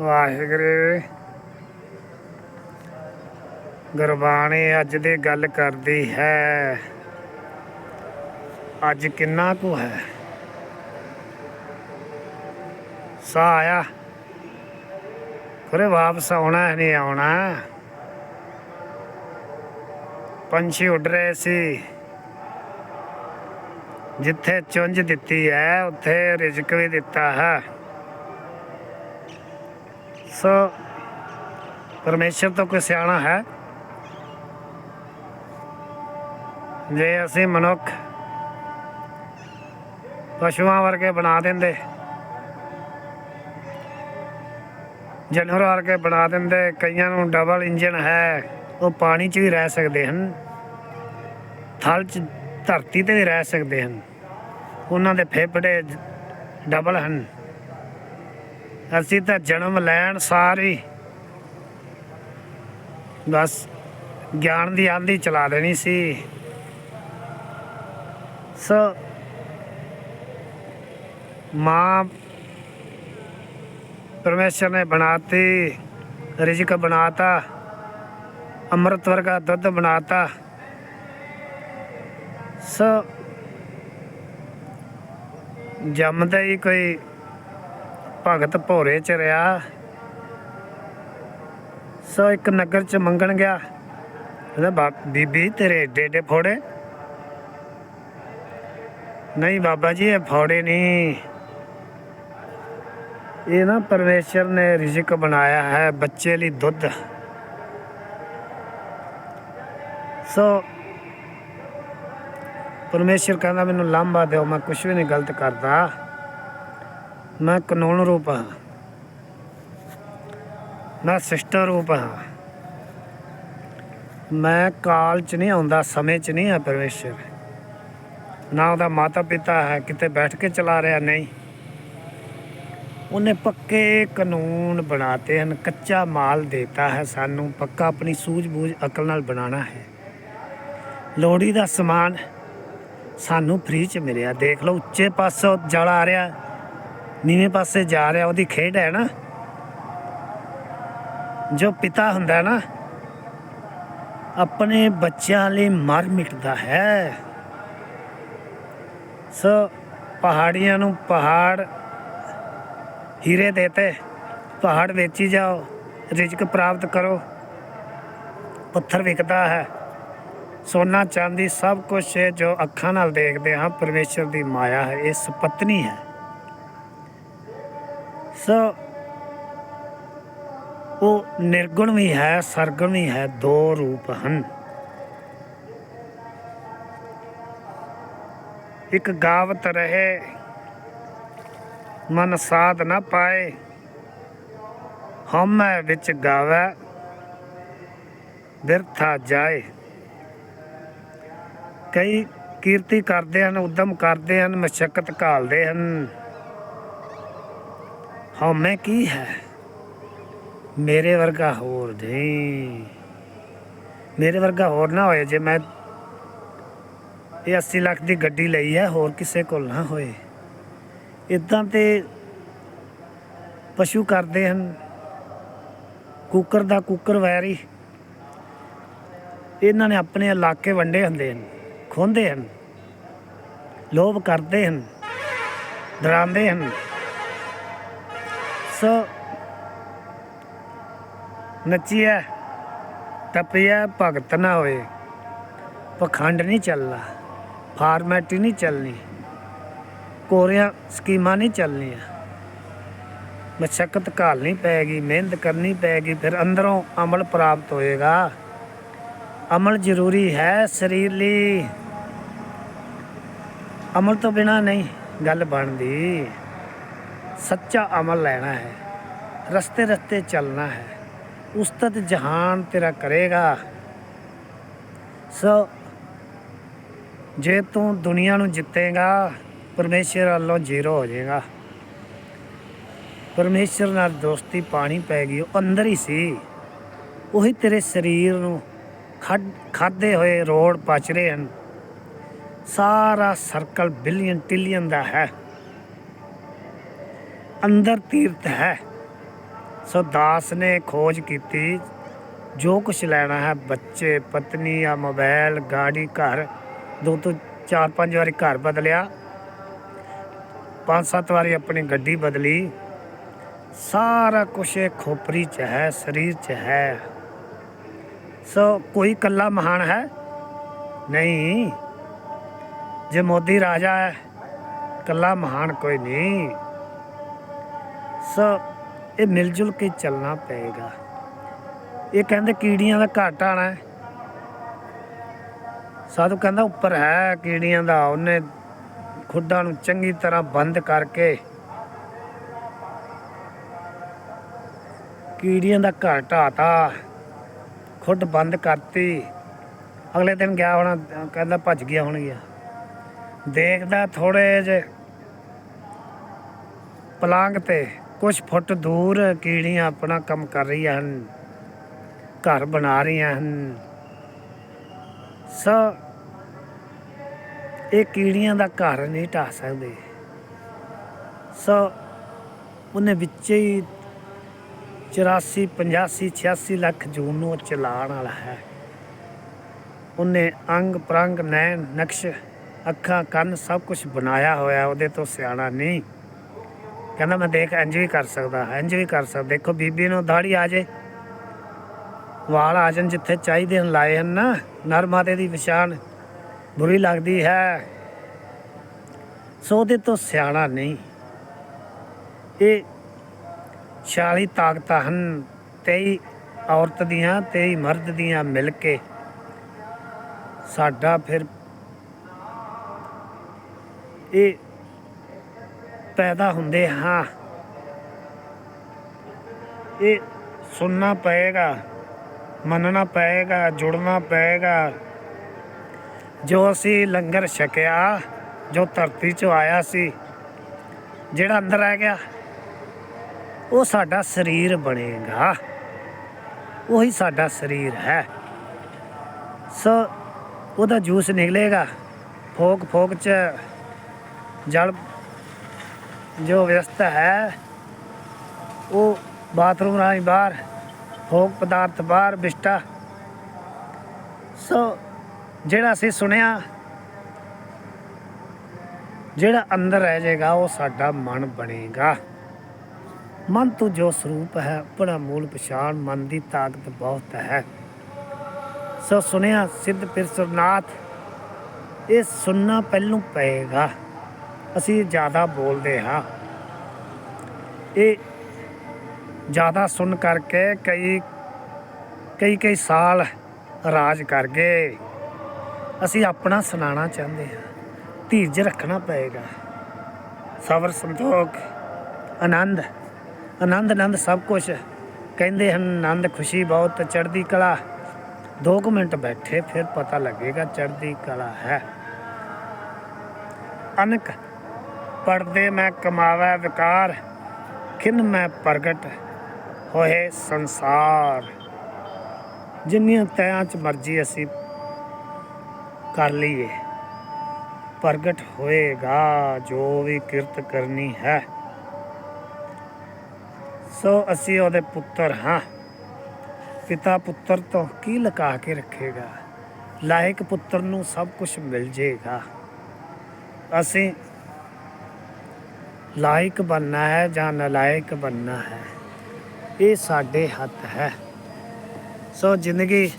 ਵਾਹਿਗੁਰੂ। ਗੁਰਬਾਣੀ ਅੱਜ ਦੀ ਗੱਲ ਕਰਦੀ ਹੈ। ਅੱਜ ਕਿੰਨਾ ਕੁ ਹੈ? ਸਾ ਆਇਆ? ਖਰੇ ਵਾਪਸ ਆਉਣਾ ਹੈ, ਨਹੀਂ ਆਉਣਾ। ਪੰਛੀ ਉੱਡ ਰਹੇ ਸੀ। ਜਿੱਥੇ ਚੁੰਝ ਦਿੱਤੀ ਹੈ, ਉੱਥੇ ਰਿਜ਼ਕ ਵੀ ਦਿੱਤਾ ਹੈ। ਸੋ ਪਰਮੇਸ਼ਰ ਤੋਂ ਕੋਈ ਸਿਆਣਾ ਹੈ? ਜੇ ਅਸੀਂ ਮਨੁੱਖ ਪਸ਼ੂਆਂ ਵਰਗੇ ਬਣਾ ਦਿੰਦੇ, ਜਾਨਵਰ ਵਰਗੇ ਬਣਾ ਦਿੰਦੇ, ਕਈਆਂ ਨੂੰ ਡਬਲ ਇੰਜਨ ਹੈ, ਉਹ ਪਾਣੀ 'ਚ ਵੀ ਰਹਿ ਸਕਦੇ ਹਨ, ਥਲ 'ਚ ਧਰਤੀ ਤੇ ਵੀ ਰਹਿ ਸਕਦੇ ਹਨ, ਉਹਨਾਂ ਦੇ ਫੇਫੜੇ ਡਬਲ ਹਨ। ਅਸੀਂ ਤਾਂ ਜਨਮ ਲੈਣ ਸਾਰੀ ਬਸ ਗਿਆਨ ਦੀ ਆਂधी ਚਲਾ ਦੇਣੀ ਸੀ। ਸੋ ਮਾਂ ਪਰਮੇਸ਼ਰ ਨੇ ਬਣਾਤੀ, ਰਿਜ਼ਕ ਬਣਾਤਾ, ਅੰਮ੍ਰਿਤ ਵਰਗਾ ਦੁੱਧ ਬਣਾਤਾ। ਸੋ ਜੰਮਦਾ ਹੀ ਕੋਈ ਭਗਤ ਭੋਰੇ ਚ ਰਿਹਾ। ਸੋ ਇੱਕ ਨਗਰ ਚ ਮੰਗਣ ਗਿਆ। ਕਹਿੰਦਾ, ਬਾ- ਬੀਬੀ, ਤੇਰੇ ਏਡੇ ਏਡੇ ਫੋੜੇ। ਨਹੀਂ ਬਾਬਾ ਜੀ, ਇਹ ਫੋੜੇ ਨਹੀਂ। ਇਹ ਨਾ ਪਰਮੇਸ਼ਰ ਨੇ ਰਿਜ਼ਕ ਬਣਾਇਆ ਹੈ ਬੱਚੇ ਲਈ ਦੁੱਧ। ਸੋ ਪਰਮੇਸ਼ਰ ਕਹਿੰਦਾ, ਮੈਨੂੰ ਲਾਂਭਾ ਦਿਓ, ਮੈਂ ਕੁਝ ਵੀ ਨਹੀਂ ਗਲਤ ਕਰਦਾ। ਮੈਂ ਕਾਨੂੰਨ ਰੂਪ ਹਾਂ। ਮੈਂ ਸਿਸਟਰ ਰੂਪ ਹਾਂ। ਮੈਂ ਕਾਲ ਚ ਨਹੀਂ ਆਉਂਦਾ, ਸਮੇਂ ਚ ਨਹੀਂ ਆ ਪਰਮੇਸ਼ਰ। ਨਾ ਉਹਦਾ ਮਾਤਾ ਪਿਤਾ ਹੈ, ਕਿਤੇ ਬੈਠ ਕੇ ਚਲਾ ਰਿਹਾ ਨਹੀਂ। ਉਹਨੇ ਪੱਕੇ ਕਾਨੂੰਨ ਬਣਾਤੇ ਹਨ, ਕੱਚਾ ਮਾਲ ਦੇਤਾ ਹੈ ਸਾਨੂੰ, ਪੱਕਾ ਆਪਣੀ ਸੂਝ-ਬੂਝ ਅਕਲ ਨਾਲ ਬਣਾਉਣਾ ਹੈ। ਲੋੜੀ ਦਾ ਸਮਾਨ ਸਾਨੂੰ ਫ੍ਰੀ ਚ ਮਿਲਿਆ। ਦੇਖ ਲਓ, ਉੱਚੇ ਪਾਸੋਂ ਜਲ ਆ ਰਿਹਾ। ਨੀਵੇਂ ਪਾਸੇ ਜਾ ਰਿਹਾ, ਉਹਦੀ ਖੇਡ ਹੈ ਨਾ। ਜੋ ਪਿਤਾ ਹੁੰਦਾ ਨਾ, ਆਪਣੇ ਬੱਚਿਆਂ ਲਈ ਮਰ ਮਿਟਦਾ ਹੈ। ਸੋ ਪਹਾੜੀਆਂ ਨੂੰ ਪਹਾੜ, ਹੀਰੇ ਦੇਤੇ ਪਹਾੜ ਵੇਚੀ ਜਾਓ, ਰਿਜ਼ਕ ਪ੍ਰਾਪਤ ਕਰੋ। ਪੱਥਰ ਵਿਕਦਾ ਹੈ। ਸੋਨਾ, ਚਾਂਦੀ ਸਭ ਕੁਝ ਹੈ ਜੋ ਅੱਖਾਂ ਨਾਲ ਦੇਖਦੇ ਹਾਂ। ਪਰਮੇਸ਼ਰ ਦੀ ਮਾਇਆ ਹੈ, ਇਹ ਸੁਪਤਨੀ ਹੈ। ਸੋ ਉਹ ਨਿਰਗੁਣ ਵੀ ਹੈ, ਸਰਗੁਣ ਵੀ ਹੈ, ਦੋ ਰੂਪ ਹਨ। ਇੱਕ ਗਾਵਤ ਰਹੇ, ਮਨ ਸਾਧ ਨਾ ਪਾਏ, ਹਉਮੈ ਵਿੱਚ ਗਾਵੇ, ਬਿਰਥਾ ਜਾਏ। ਕਈ ਕੀਰਤੀ ਕਰਦੇ ਹਨ, ਉਦਮ ਕਰਦੇ ਹਨ, ਮਸ਼ਕਤ ਘਾਲਦੇ ਹਨ। ਹਉਮੈ ਕੀ ਹੈ? ਮੇਰੇ ਵਰਗਾ ਹੋਰ ਨਹੀਂ। ਮੇਰੇ ਵਰਗਾ ਹੋਰ ਨਾ ਹੋਏ ਜੇ ਮੈਂ ਇਹ 80 ਲੱਖ ਦੀ ਗੱਡੀ ਲਈ ਹੈ, ਹੋਰ ਕਿਸੇ ਕੋਲ ਨਾ ਹੋਏ। ਇਦਾਂ ਤੇ ਪਸ਼ੂ ਕਰਦੇ ਹਨ। ਕੁੱਕਰ ਦਾ ਕੁੱਕਰ ਵੈਰੀ ਇਹਨਾਂ ਨੇ ਆਪਣੇ ਇਲਾਕੇ ਵੰਡੇ ਹੁੰਦੇ ਹਨ, ਖੋਂਦੇ ਹਨ। ਲੋਭ ਕਰਦੇ ਹਨ, ਡਰਾਉਂਦੇ ਹਨ। ਸੋ ਨੱਚੀਐ ਟੱਪੀਐ ਭਗਤ ਨਾ ਹੋਏ। ਪਖੰਡ ਨਹੀਂ ਚੱਲਣਾ ਫਾਰਮੈਲਿਟੀ ਨਹੀਂ ਚੱਲਣੀ। ਕੋਰੀਆਂ ਸਕੀਮਾਂ ਨਹੀਂ ਚੱਲਣੀਆਂ। ਮਸ਼ਕਤ ਘਾਲਣੀ ਪੈਗੀ, ਮਿਹਨਤ ਕਰਨੀ ਪੈਗੀ, ਫਿਰ ਅੰਦਰੋਂ ਅਮਲ ਪ੍ਰਾਪਤ ਹੋਏਗਾ। ਅਮਲ ਜ਼ਰੂਰੀ ਹੈ ਸਰੀਰ ਲਈ। ਅਮਲ ਤੋਂ ਬਿਨਾ ਨਹੀਂ ਗੱਲ ਬਣਦੀ। ਸੱਚਾ ਅਮਲ ਲੈਣਾ ਹੈ, ਰਸਤੇ ਰਸਤੇ ਚੱਲਣਾ ਹੈ, ਉਸਤਤ ਜਹਾਨ ਤੇਰਾ ਕਰੇਗਾ। ਸੋ, ਜੇ ਤੂੰ ਦੁਨੀਆ ਨੂੰ ਜਿੱਤੇਗਾ, ਪਰਮੇਸ਼ਰ ਵੱਲੋਂ ਜ਼ੀਰੋ ਹੋ ਜਾਏਗਾ। ਪਰਮੇਸ਼ਰ ਨਾਲ ਦੋਸਤੀ ਪਾਣੀ ਪੈ ਗਈ, ਉਹ ਅੰਦਰ ਹੀ ਸੀ। ਉਹੀ ਤੇਰੇ ਸਰੀਰ ਨੂੰ ਖੱਡ, ਖਾਦੇ ਹੋਏ ਰੋੜ ਪਚ ਰਹੇ ਹਨ। ਸਾਰਾ ਸਰਕਲ ਬਿਲੀਅਨ ਟਿਲੀਅਨ ਦਾ ਹੈ। ਅੰਦਰ ਤੀਰਥ ਹੈ। ਸੋ ਦਾਸ ਨੇ ਖੋਜ ਕੀਤੀ, ਜੋ ਕੁਝ ਲੈਣਾ ਹੈ ਬੱਚੇ, ਪਤਨੀ, ਆ ਮੋਬਾਈਲ ਗਾੜੀ, ਘਰ, ਦੋ ਤੋਂ ਚਾਰ ਪੰਜ ਵਾਰੀ ਘਰ ਬਦਲਿਆ। ਪੰਜ ਸੱਤ ਵਾਰੀ ਆਪਣੀ ਗੱਡੀ ਬਦਲੀ। ਸਾਰਾ ਕੁਝ ਇਹ ਖੋਪਰੀ 'ਚ ਹੈ, ਸਰੀਰ 'ਚ ਹੈ। ਸੋ ਕੋਈ ਕੱਲਾ ਮਹਾਨ ਹੈ? ਨਹੀਂ। ਜੇ ਮੋਦੀ ਰਾਜਾ ਹੈ ਕੱਲਾ ਮਹਾਨ ਕੋਈ ਨਹੀਂ। ਸੋ ਇਹ ਮਿਲ ਜੁਲ ਕੇ ਚੱਲਣਾ ਪਏਗਾ। ਇਹ ਕਹਿੰਦੇ ਕੀੜੀਆਂ ਦਾ ਘਾਟ ਆਣਾ ਸਾਧੂ ਕਹਿੰਦਾ ਉੱਪਰ ਹੈ ਕੀੜੀਆਂ ਦਾ, ਉਹਨੇ ਖੁੱਡਾਂ ਨੂੰ ਚੰਗੀ ਤਰ੍ਹਾਂ ਬੰਦ ਕਰਕੇ ਕੀੜੀਆਂ ਦਾ ਘਰ ਢਾਤਾ ਖੁੱਡ ਬੰਦ ਕਰਤੀ। ਅਗਲੇ ਦਿਨ ਗਿਆ ਹੋਣਾ, ਕਹਿੰਦਾ ਭੱਜ ਗਿਆ ਹੁਣ ਗਿਆ ਦੇਖਦਾ ਥੋੜੇ ਜਿਹੇ ਪਲਾਂਗ ਤੇ ਕੁਝ ਫੁੱਟ ਦੂਰ ਕੀੜੀਆਂ ਆਪਣਾ ਕੰਮ ਕਰ ਰਹੀਆਂ ਹਨ, ਘਰ ਬਣਾ ਰਹੀਆਂ ਹਨ। ਸੋ, ਇਹ ਕੀੜੀਆਂ ਦਾ ਘਰ ਨਹੀਂ ਢਾ ਸਕਦੇ। ਸੋ, ਉਹਨੇ ਵਿੱਚ ਹੀ 84 85 86 ਲੱਖ ਜੂਨ ਨੂੰ ਉਹ ਚਲਾਉਣ ਵਾਲਾ ਹੈ। ਉਹਨੇ ਅੰਗ, ਪ੍ਰੰਗ, ਨੈਣ, ਨਕਸ਼, ਅੱਖਾਂ, ਕੰਨ ਸਭ ਕੁਝ ਬਣਾਇਆ ਹੋਇਆ, ਉਹਦੇ ਤੋਂ ਸਿਆਣਾ ਨਹੀਂ। ਕਹਿੰਦਾ ਮੈਂ ਦੇਖ ਇੰਜ ਵੀ ਕਰ ਸਕਦਾ ਇੰਜ ਵੀ ਕਰ ਸਕਦਾ। ਦੇਖੋ ਬੀਬੀ ਨੂੰ ਦਾੜੀ ਆ ਜੇ। ਵਾਲ ਆ ਜਾਣ ਜਿੱਥੇ ਚਾਹੀਦੇ ਹਨ, ਲਾਏ ਹਨ ਨਾ। ਨਰ ਮਾਤੇ ਦੀ ਪਛਾਣ ਬੁਰੀ ਲੱਗਦੀ ਹੈ। ਸੋ ਉਹਦੇ ਤੋਂ ਸਿਆਣਾ ਨਹੀਂ। ਇਹ 46 ਤਾਕਤਾਂ ਹਨ 23 ਔਰਤ ਦੀਆਂ 23 ਮਰਦ ਦੀਆਂ ਮਿਲ ਕੇ। ਸਾਡਾ ਫਿਰ ਇਹ ਪੈਦਾ ਹੁੰਦੇ ਹਾਂ। ਇਹ ਸੁਣਨਾ ਪਏਗਾ, ਮੰਨਣਾ ਪਏਗਾ, ਜੁੜਨਾ ਪਏਗਾ। ਜੋ ਅਸੀਂ ਲੰਗਰ ਛਕਿਆ, ਜੋ ਧਰਤੀ 'ਚੋਂ ਆਇਆ ਸੀ, ਜਿਹੜਾ ਅੰਦਰ ਰਹਿ ਗਿਆ, ਉਹ ਸਾਡਾ ਸਰੀਰ ਬਣੇਗਾ। ਉਹੀ ਸਾਡਾ ਸਰੀਰ ਹੈ। ਸੋ ਉਹਦਾ ਜੂਸ ਨਿਕਲੇਗਾ ਫੋਕ ਫੋਕ ਚ ਜਲ ਜੋ ਵਿਵਸਥਾ ਹੈ, ਉਹ ਬਾਥਰੂਮ ਰਾਹੀਂ ਬਾਹਰ ਫੋਕ ਪਦਾਰਥ ਬਾਹਰ ਬਿਸਟਾ ਸੋ ਜਿਹੜਾ ਅਸੀਂ ਸੁਣਿਆ, ਜਿਹੜਾ ਅੰਦਰ ਰਹਿ ਜਾਏਗਾ, ਉਹ ਸਾਡਾ ਮਨ ਬਣੇਗਾ। ਮਨ ਤੋਂ ਜੋ ਸਰੂਪ ਹੈ ਆਪਣਾ ਮੂਲ ਪਛਾਣ, ਮਨ ਦੀ ਤਾਕਤ ਬਹੁਤ ਹੈ। ਸੋ ਸੁਣਿਆ, ਸਿੱਧ ਫਿਰ ਇਹ ਸੁਣਨਾ ਪਹਿਲੋਂ ਪਏਗਾ। ਅਸੀਂ ਜ਼ਿਆਦਾ ਬੋਲਦੇ ਹਾਂ। ਇਹ ਜ਼ਿਆਦਾ ਸੁਣ ਕਰਕੇ ਕਈ ਕਈ ਕਈ ਸਾਲ ਰਾਜ ਕਰ ਗਏ। ਅਸੀਂ ਆਪਣਾ ਸੁਣਾਉਣਾ ਚਾਹੁੰਦੇ ਹਾਂ। ਧੀਰਜ ਰੱਖਣਾ ਪਏਗਾ। ਸਬਰ, ਸੰਤੋਖ, ਆਨੰਦ ਆਨੰਦ ਆਨੰਦ ਸਭ ਕੁਝ ਕਹਿੰਦੇ ਹਨ, ਆਨੰਦ, ਖੁਸ਼ੀ ਬਹੁਤ, ਚੜ੍ਹਦੀ ਕਲਾ। 2 ਮਿੰਟ ਬੈਠੇ, ਫਿਰ ਪਤਾ ਲੱਗੇਗਾ ਚੜ੍ਹਦੀ ਕਲਾ ਹੈ। ਅਨਕ ਪੜਦੇ ਮੈਂ ਕਮਾਵੈ ਵਿਕਾਰ, ਖਿਨ ਮੈਂ ਪ੍ਰਗਟ ਹੋਏ ਸੰਸਾਰ। ਜਿੰਨੀਆਂ ਤੈਆਂ ਚ ਮਰਜ਼ੀ ਅਸੀਂ ਕਰ ਲਈਏ, ਪ੍ਰਗਟ ਹੋਏਗਾ ਜੋ ਵੀ ਕਿਰਤ ਕਰਨੀ ਹੈ। ਸੋ ਅਸੀਂ ਉਹਦੇ ਪੁੱਤਰ ਹਾਂ। ਪਿਤਾ ਪੁੱਤਰ ਤੋਂ ਕੀ ਲਕਾ ਕੇ ਰੱਖੇਗਾ? ਲਾਇਕ ਪੁੱਤਰ ਨੂੰ ਸਭ ਕੁਝ ਮਿਲ ਜੇਗਾ। ਅਸੀਂ ਲਾਇਕ ਬਣਨਾ ਹੈ ਜਾਂ ਨਲਾਇਕ ਬਣਨਾ ਹੈ ਇਹ ਸਾਡੇ ਹੱਥ ਹੈ। ਸੋ ਜ਼ਿੰਦਗੀ